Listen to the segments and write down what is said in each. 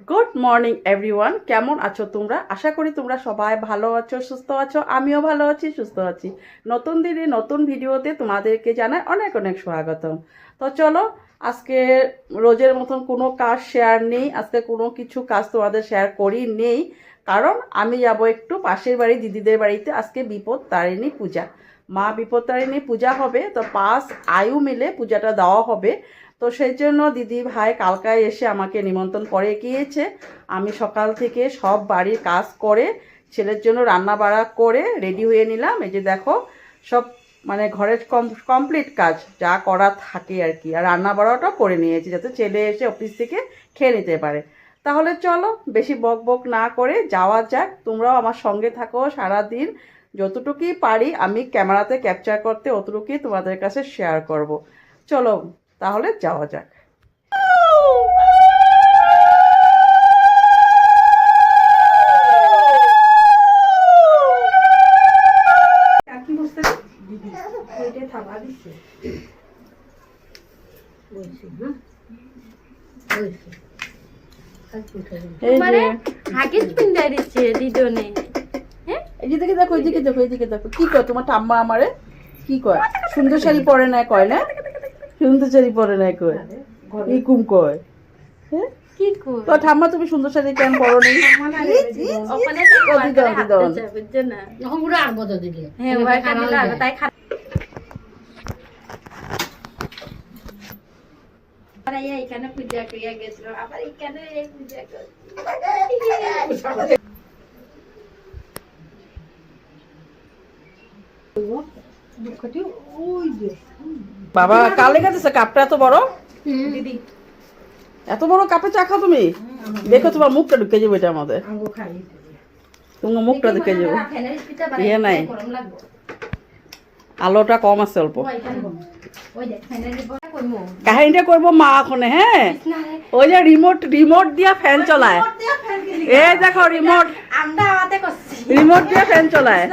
Good morning everyone কেমন আছো তোমরা? আশা করি তোমরা সবাই ভালো আছো, সুস্থ আছো। আমিও ভালো আছি, সুস্থ আছি। নতুন দিনে, নতুন ভিডিওতে তোমাদেরকে জানাই অনেক অনেক স্বাগতম। তো চলো, আজকে রোজের মতন কোনো কাজ শেয়ার নেই, আজকে কোনো কিছু কাজ তোমাদের শেয়ার করি নেই। কারণ আমি যাব একটু পাশের বাড়ি, দিদিদের বাড়িতে। আজকে বিপদ তারিণী পূজা। মা বিপদ তারিণী পূজা হবে, তো পাঁচ আয়ু মিলে পূজাটা দেওয়া হবে। তো সেই জন্য দিদি ভাই কালকায় এসে আমাকে নিমন্ত্রণ করে গিয়েছে। আমি সকাল থেকে সব বাড়ির কাজ করে, ছেলের জন্য রান্না বাড়া করে রেডি হয়ে নিলাম। এই যে দেখো, সব মানে ঘরের কমপ্লিট কাজ, যা করা থাকে আর কি। আর রান্না বাড়াটাও করে নিয়েছি, যাতে ছেলে এসে অফিস থেকে খেয়ে নিতে পারে। তাহলে চলো, বেশি বক বক না করে যাওয়া যাক। তোমরাও আমার সঙ্গে থাকো সারাদিন। যতটুকুই পারি আমি ক্যামেরাতে ক্যাপচার করতে অতটুকুই তোমাদের কাছে শেয়ার করব। চলো, তাহলে যাওয়া যাক। কাকি বসতে মানে হাগিস পিন্ডাই দিচ্ছে দিদনে যে দেখো এইদিকে দেখো এইদিকে দেখো। কি কয় তোমার ঠাম্মা আমারে? কি কয়? সুন্দর শাড়ি পরে না কয় না? সুন্দর শাড়ি পরে না কয়। এই কয়? হ্যাঁ? তো ঠাম্মা তুমি সুন্দর শাড়ি কেন পরো নি? ওখানে। না হ্যাঁ তাই খা আবার এই এখানে পূজা করিয়া গেছিল? আবার এখানে পূজা করছি? দুঃখটি ওই যে বাবা কালে গেছে কাপটা এত বড়? দিদি। এত বড় কাপে চা খাও তুমি? দেখো তোমার মুখটা ঢুকে যাবে এটা আমাদের তোমার মুখটা ঢুকে যাবে। ইয়ে নাই। আলোটা কম আছে অল্প। কাহিনীটা করব মা ওখানে হ্যাঁ ওই যে রিমোট রিমোট দিয়া ফ্যান চলায়। এই দেখো রিমোট রিমোট দিয়ে ফ্যান চলায়।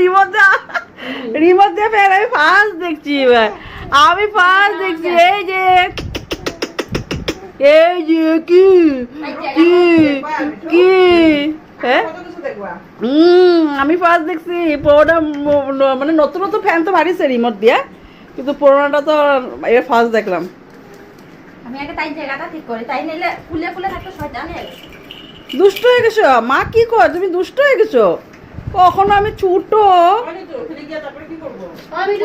রিমোট রিমোট দিয়ে। ফ্যান আমি ফার্স্ট দেখছি আমি ফার্স্ট দেখছি এই যে। এই যে কি? কি? কি? হুম আমি ফার্স্ট দেখছি পুরোটা মানে নতুন নতুন ফ্যান তো ভারিছে রিমোট দিয়ে কিন্তু পুরোনোটা তো এবার ফার্স্ট দেখলাম। আমি আগে তাই জায়গাটা ঠিক করি তাই নিলে ফুলে ফুলে থাকতো শয়তান দুষ্ট হয়ে গেছো? মা কি কর? তুমি দুষ্ট হয়ে গেছো? কখনো আমি ছোট।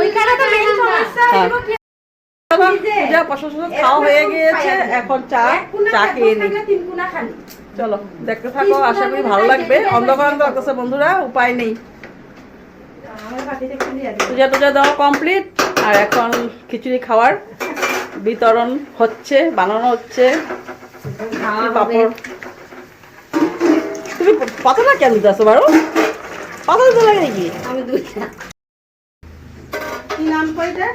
ওইখানে তো মেইন সমস্যা হ্যাঁ। পূজা প্রশাসন খাওয়া হয়ে গিয়েছে এখন চা চা খেয়ে নি। তিন গুণা খালি। চলো দেখতে থাকো আশা করি ভালো লাগবে। অন্ধকার অন্ধকার বন্ধুরা উপায় নেই। পূজা টুজা দেওয়া কমপ্লিট আর এখন খিচুড়ি খাওয়ার বিতরণ হচ্ছে বানানো হচ্ছে। পাপড়? তুমি পাতাটা কেন দিতে আসো বারো? পাতা দিতে লাগে নাকি? আমি দুইটা কি নাম কইটা?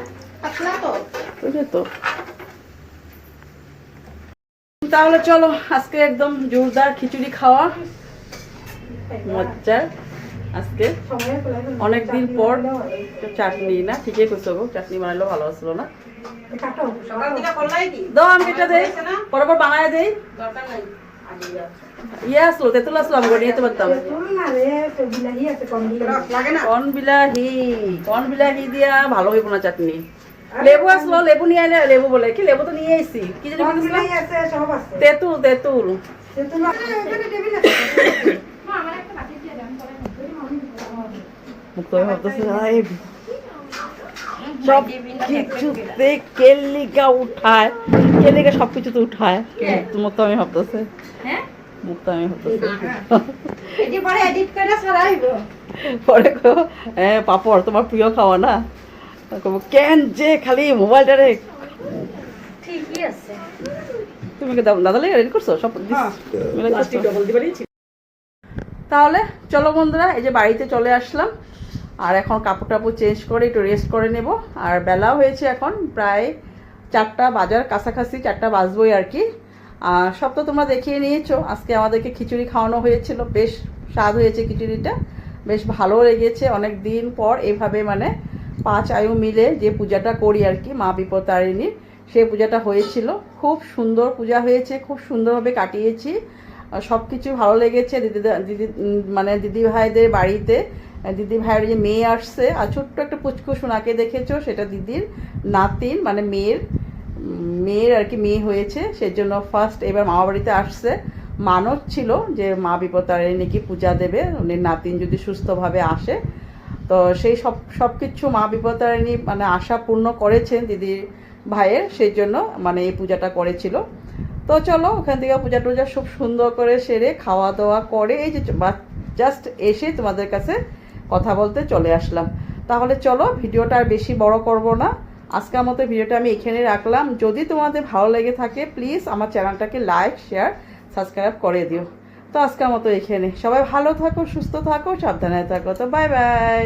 পাতলা তো। তো। তাহলে চলো আজকে একদম জোরদার খিচুড়ি খাওয়া। মজ্জার আজকে অনেকদিন পর চাটনি না? ঠিকই করছ গো চাটনি বানাইলেও ভালো আসলো না। দাও আমি এটা দেই বানায় ইয়ে আসলো তেঁতুল আসলো আমি পারতাম। বিলাহি কন বিলাহি দিয়া ভালো হইব না চাটনি। লেবু আসলো লেবু নিয়ে আইলে লেবু বলে। কি লেবু তো নিয়ে আইছি? কি জানি আছে সব আছে। তেঁতুল তেঁতুল। তেতুল এখানে টেবিল আছে। মা আমার একটা বাটি দিয়ে দাম করে মুক্ত হয়ে সব কিছুতে কেলিকা উঠায়। কেলিকা সব কিছুতে উঠায়। মুক্ত আমি ভাবতেছে। হ্যাঁ? মুক্ত আমি ভাবতেছে। এটি পরে এডিট করে ছড়াইবো পরে কো হ্যাঁ পাপড় তোমার প্রিয় খাওয়া না? কব কেন যে খালি মোবাইলটারে ঠিকই আছে। তুমি দাদা রেডি করছ? সব হ্যাঁ। তাহলে চলো বন্ধুরা এই যে বাড়িতে চলে আসলাম। আর এখন কাপড় টাপড় চেঞ্জ করে একটু রেস্ট করে নেব। আর বেলাও হয়েছে এখন প্রায় চারটা বাজার কাছাকাছি চারটা বাজবই আর কি। আর সব তো তোমরা দেখিয়ে নিয়েছো আজকে আমাদেরকে খিচুড়ি খাওয়ানো হয়েছিল। বেশ স্বাদ হয়েছে খিচুড়িটা বেশ ভালো লেগেছে। অনেক দিন পর এভাবে মানে পাঁচ আয়ু মিলে যে পূজাটা করি আর কি, মা বিপত্তারিণীর সেই পূজাটা হয়েছিল। খুব সুন্দর পূজা হয়েছে, খুব সুন্দরভাবে কাটিয়েছি। সব কিছু ভালো লেগেছে। দিদি দিদি মানে দিদি ভাইদের বাড়িতে দিদি ভাইয়ের যে মেয়ে আসছে, আর ছোট্ট একটা পুচকু সোনাকে দেখেছ, সেটা দিদির নাতিন মানে মেয়ের মেয়ের আর কি মেয়ে হয়েছে। সেজন্য ফার্স্ট এবার মামা বাড়িতে আসছে। মানত ছিল যে মা বিপত্তারিণী নাকি পূজা দেবে। উনি নাতিন যদি সুস্থভাবে আসে তো সেই সব সব কিছু মা বিপত্তারিণী মানে আশা পূর্ণ করেছেন দিদির ভাইয়ের, সেই জন্য মানে এই পূজাটা করেছিল। তো চলো, ওখান থেকে পূজা টুজা খুব সুন্দর করে সেরে খাওয়া দাওয়া করে, এই যে জাস্ট এসে তোমাদের কাছে কথা বলতে চলে আসলাম। তাহলে চলো, ভিডিওটা আর বেশি বড় করব না। আজকের মতো ভিডিওটা আমি এখানে রাখলাম। যদি তোমাদের ভালো লেগে থাকে প্লিজ আমার চ্যানেলটাকে লাইক শেয়ার সাবস্ক্রাইব করে দিও। তো আজকের মতো এখানে। সবাই ভালো থাকো সুস্থ থাকো সাবধানে থাকো। তো বাই বাই